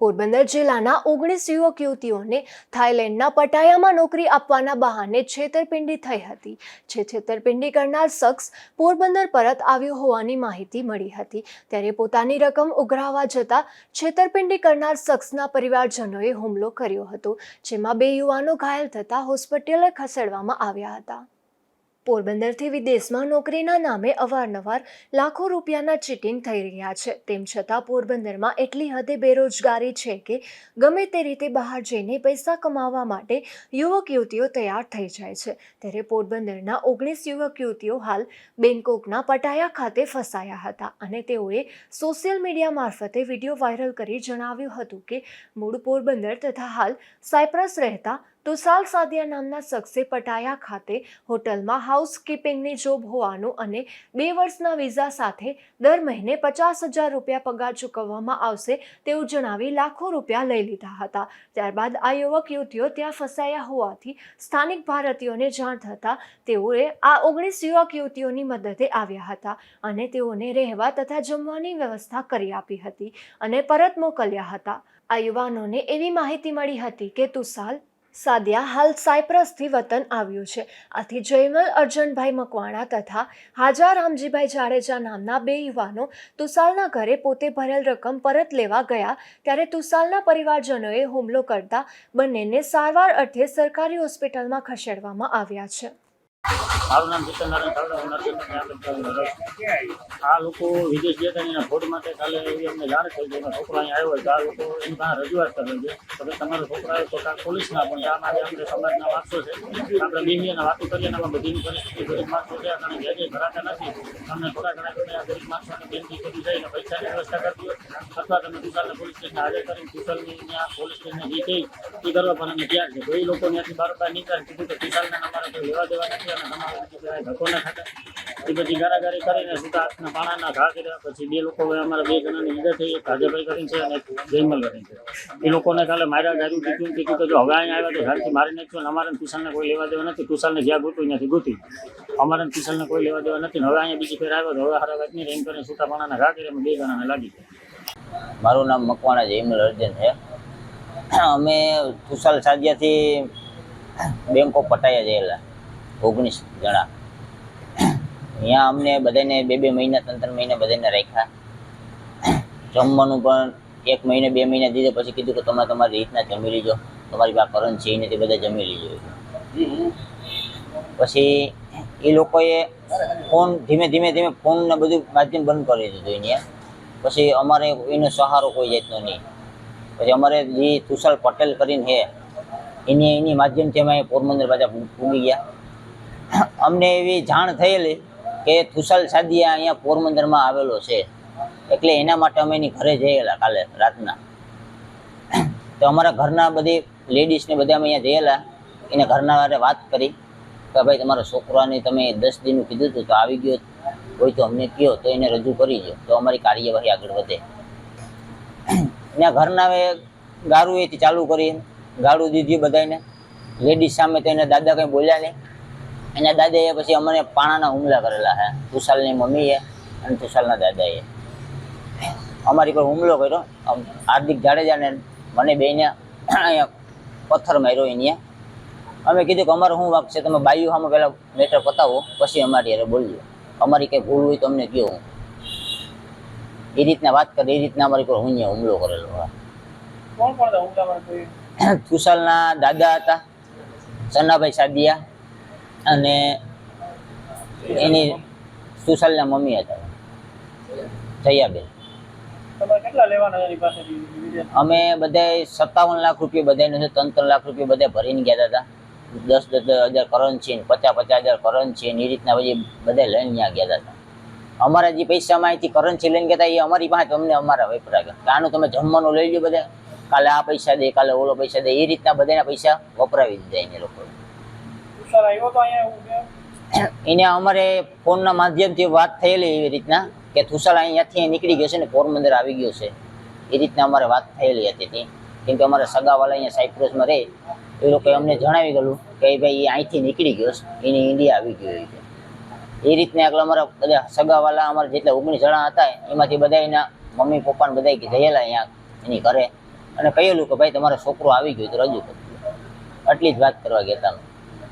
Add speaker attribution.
Speaker 1: પોરબંદર જિલ્લાના ઓગણીસ યુવક યુવતીઓને થાઇલેન્ડના પટાયામાં નોકરી આપવાના બહાને છેતરપિંડી થઈ હતી. જે છેતરપિંડી કરનાર શખ્સ પોરબંદર પરત આવ્યો હોવાની માહિતી મળી હતી. ત્યારે પોતાની રકમ ઉઘરાવવા જતાં છેતરપિંડી કરનાર શખ્સના પરિવારજનોએ હુમલો કર્યો હતો, જેમાં બે યુવાનો ઘાયલ થતાં હોસ્પિટલે ખસેડવામાં આવ્યા હતા. પોરબંદરથી વિદેશમાં નોકરીના નામે અવારનવાર લાખો રૂપિયાના ચીટિંગ થઈ રહ્યા છે. તેમ છતાં પોરબંદરમાં એટલી હદે બેરોજગારી છે કે ગમે તે રીતે બહાર જઈને પૈસા કમાવા માટે યુવક યુવતીઓ તૈયાર થઈ જાય છે. ત્યારે પોરબંદરના ઓગણીસ યુવક યુવતીઓ હાલ બેંકોકના પટાયા ખાતે ફસાયા હતા અને તેઓએ સોશિયલ મીડિયા મારફતે વીડિયો વાયરલ કરી જણાવ્યું હતું કે મૂળ પોરબંદર તથા હાલ સાયપ્રસ રહેતા તુષાલ સાદિયા નામના શખ્સે પટાયા ખાતે હોટલમાં હાઉસકીપિંગની જોબ હોવાનું અને બે વર્ષના વિઝા સાથે દર મહિને પચાસ હજાર રૂપિયા પગાર ચૂકવવામાં આવશે તેવું જણાવી લાખો રૂપિયા લઈ લીધા હતા. ત્યારબાદ આ યુવક યુવતીઓ ત્યાં ફસાયા હોવાથી સ્થાનિક ભારતીયોને જાણ થતાં તેઓએ આ ઓગણીસ યુવક યુવતીઓની મદદે આવ્યા હતા અને તેઓને રહેવા તથા જમવાની વ્યવસ્થા કરી આપી હતી અને પરત મોકલ્યા હતા. આ યુવાનોને એવી માહિતી મળી હતી કે તુષાલ સાદિયા હાલ સાયપ્રસથી વતન આવ્યું છે. આથી જયમલ, અર્જનભાઈ મકવાણા તથા હાજા રામજીભાઈ જાડેજા નામના બે યુવાનો તુસાલના ઘરે પોતે ભરેલ રકમ પરત લેવા ગયા ત્યારે તુસાલના પરિવારજનોએ હુમલો કરતા બંનેને સારવાર અર્થે સરકારી હોસ્પિટલમાં ખસેડવામાં આવ્યા છે.
Speaker 2: મારું નામ નરસિંહ પંચાયત આ લોકો હતા એના ફોડ માટે કાલે અમને જાણ થઈ ગઈ છોકરો અહીંયા આવ્યો હોય તો આ લોકો એની પાસે રજૂઆત કરે છે તો તમારો છોકરો આવ્યો તો કાંઈ પોલીસના પણ આમાં અમને સમાજના વાંચો છે. આપણે બેસીએ વાતો કરીએ આમાં બધીની પરિસ્થિતિ ગરીબ માણસો છે, અને જે જે ભરાતા નથી તમને થોડા ઘણા તમે આ ગરીબ માણસોને બેનથી કરી જઈને પૈસાની વ્યવસ્થા કરી હોય? અથવા તમે દુકાનને પોલીસ સ્ટેશન હાજર કરીને કુશલની ત્યાં પોલીસ સ્ટેશન જે એ કરવા પણ અમે તૈયાર છે. એ લોકો ત્યાંથી બાર બહાર નીકળે કીધું કે તુષારને અમારે કોઈ લેવા દેવા નથી. ગારાગારી કરીને સીધા હાથના પાણાના ઘા કર્યા પછી બે લોકો બે જણાની ઈજા થઈ કરીને છે છે એ લોકોને કાલે માર્યા ગાર્યું કીધું કીધું કે આવ્યા તો મારી નાખ્યું અને અમારે કોઈ લેવા દેવા નથી તુષારને જ્યાં ગોતું ત્યાંથી ગોતી અમારે તુષારને કોઈ લેવા દેવા નથી હવે અહીંયા બીજી ફેર આવ્યો તો હવે હારા વાત કરીને છૂટા પાણાના ઘા બે જણાને લાગી ગયા
Speaker 3: મારું નામ મકવાણા જયમલ અર્જન છે. અમે તુષાલ સાજિયાથી બેંક પટાયા ગયેલા. ઓગણીસ જણા. અહીંયા અમને બધાને બે બે મહિના, ત્રણ ત્રણ મહિના બધાને રાખ્યા. જમવાનું પણ એક મહિને, બે મહિના દીધે, પછી કીધું કે તમે તમારી રીતના જમી લીજો. તમારી પાસે કરંટ છે એ તે બધા જમી લીજો. પછી એ લોકોએ ફોન ધીમે ધીમે ધીમે ફોનને બધું માધ્યમ બંધ કરી દીધું અહીંયા. પછી અમારે એનો સહારો કોઈ જાતનો નહીં. પછી અમારે જે તુષાર પટેલ કરીને છે, એની એની માધ્યમથી અમે પોરબંદર પાછા પૂગી ગયા. અમને એવી જાણ થયેલી કે થુસલ સાદિયા અહીંયા પોરબંદરમાં આવેલો છે. એટલે એના માટે અમે એની ઘરે જયેલા કાલે રાતના. તો અમારા ઘરના બધી લેડીઝને બધા અમે અહીંયા જયેલા. એને ઘરના વારે વાત કરી કે ભાઈ, તમારા છોકરાને તમે દસ દિનનું કીધું હતું તો આવી ગયો. હોય તો અમને કહો તો એને રજૂ કરી દો તો અમારી કાર્યવાહી આગળ વધે. એના ઘરના ગારું એથી ચાલુ કરી ગાળું દીધી બધાને લેડીઝ સામે તો એના દાદા કંઈ બોલ્યા નહીં. એના દાદાએ પછી અમને પાણાના હુમલા કરેલા છે તુષાલની મમ્મીએ અને તુષાલના દાદાએ. અમારી પર હુમલો કર્યો. હાર્દિક જાડેજાને મને બેને અહીંયા પથ્થર માર્યો અહીંયા અમે કીધું કે અમારો શું વાક છે? તમે બાયુ સામે પહેલાં મેટર પતાવો પછી અમારી યારે બોલજો. અમારી કંઈ ભૂલ હોય તો અમને કહો. એ રીતના વાત કરી એ રીતના અમારી પર હું અહીંયા હુમલો કરેલો
Speaker 4: કોણ કોણ
Speaker 3: તુષાલના દાદા હતા સન્નાભાઈ સાદિયા અને એની સુશાલના મમ્મી હતા. જયાબેન. અમે બધાય સત્તાવન લાખ રૂપિયા બધાને ત્રણ ત્રણ લાખ રૂપિયા બધા ભરીને ગયા હતા દસ દસ હજાર કરન્સી ને પચાસ પચાસ હજાર કરન્સી ને એ રીતના પછી બધા લઈને ત્યાં ગયા હતા અમારા જે પૈસા અહીંથી કરન્સી લઈને ગયા હતા એ અમારી પાસે અમને અમારા વપરા ગયા. આનું તમે જમવાનું લઈ લો બધા. કાલે આ પૈસા દે કાલે ઓલો પૈસા દે એ રીતના બધાના પૈસા વપરાવી દીધા એને લોકો. એને અમારે ફોનના માધ્યમથી વાત થયેલી એવી રીતના કે તુષાર અહીંયાથી નીકળી ગયો છે ને પોરબંદર આવી ગયો છે. એ રીતના અમારે વાત થયેલી હતી કેમ કે અમારા સગાવાલા અહીંયા સાયપ્રસમાં રહે. એ લોકોએ અમને જણાવી ગયેલું કે ભાઈ એ અહીંથી નીકળી ગયો છે. એને ઇન્ડિયા આવી ગયો એ રીતના એટલે અમારા બધા સગાવાલા અમારા જેટલા ઓગણીસ જણા હતા, એમાંથી બધા એના મમ્મી પપ્પાને બધા ગયેલા અહીંયા એની ઘરે. અને કહેલું કે ભાઈ તમારો છોકરો આવી ગયો તો રજૂ કરજો. આટલી જ વાત કરવા ગયા હતા